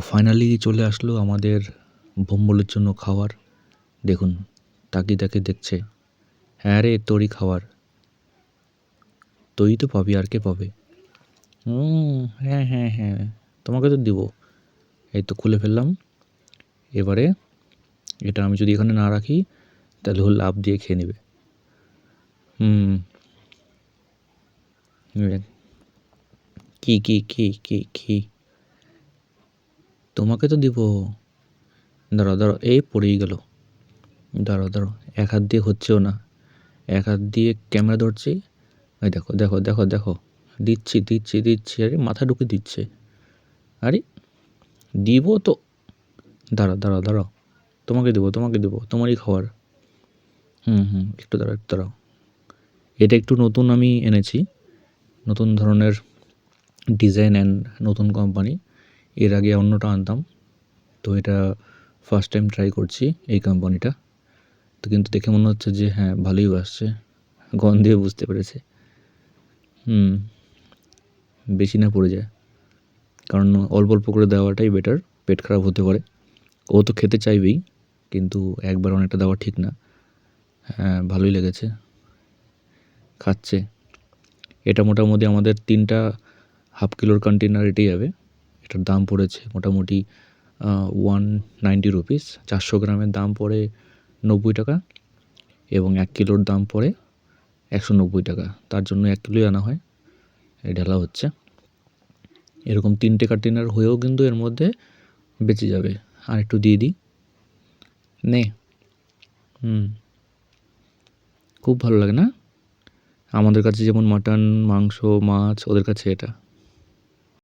Finally চলে আসলো আমাদের ভম্বলের জন্য খাওয়ার। দেখুন, তাকিয়ে তাকিয়ে দেখছে। হ্যাঁ রে, তোরই খাওয়ার। তুই তো পাবি, আর কে পাবে? হুম হ্যাঁ হ্যাঁ হ্যাঁ তোমাকে তো দিব। এই তো খুলে ফেললাম। এবারে এটা আমি যদি এখানে না রাখি, তাহলে ও লাভ দিয়ে খেয়ে নেবে। হুম। কি কি কি কি কি? তোমাকে তো দিব। দাঁড়াও দাঁড়াও, এই পড়েই গেল। দাঁড়াও দাঁড়াও, এক হাত দিয়ে হচ্ছেও না। এক হাত দিয়ে ক্যামেরা ধরছি। এই দেখো দেখো দেখো দেখো। দিচ্ছি দিচ্ছি দিচ্ছি, আরে মাথা ঢুকে দিচ্ছে। আরে দিব তো। দাঁড়াও দাঁড়াও দাঁড়াও। তোমাকে দেবো তোমাকে দেবো, তোমারই খাবার। হুম হুম, একটু দাঁড়াও একটু দাঁড়াও। এটা একটু নতুন আমি এনেছি। নতুন ধরনের ডিজাইন অ্যান্ড নতুন কোম্পানি এর আগে অন্যটা আনতাম। তো এটা ফার্স্ট টাইম ট্রাই করছি এই কোম্পানিটা তো কিন্তু দেখে মনে হচ্ছে যে হ্যাঁ ভালোই আসছে গন্ধে বুঝতে পেরেছে। হুম, বেশি না পড়ে যায়। কারণ অল্প অল্প করে দেওয়াটাই বেটার পেট খারাপ হতে পারে। ও তো খেতে চাইবেই, কিন্তু একবার অনেকটা দেওয়া ঠিক না। হ্যাঁ ভালোই লেগেছে। খাচ্ছে। এটা মোটামুটি আমাদের তিনটা হাফ কিলোর কন্টেনার এটাই যাবে এটার দাম পড়েছে মোটামুটি ওয়ান নাইনটি রুপিস চারশো গ্রামের দাম পড়ে নব্বই টাকা এবং এক কিলোর দাম পড়ে একশো নব্বই টাকা। তার জন্য এক কিলোই আনা হয়, এই ঢালা হচ্ছে। এরকম তিনটে কন্টেনার হয়েও কিন্তু এর মধ্যে বেঁচে যাবে। আর একটু দিয়ে দিই। নে। হুম। খুব ভালো লাগে না? আমাদের কাছে যেমন মাটন মাংস, মাছ, ওদের কাছে এটা।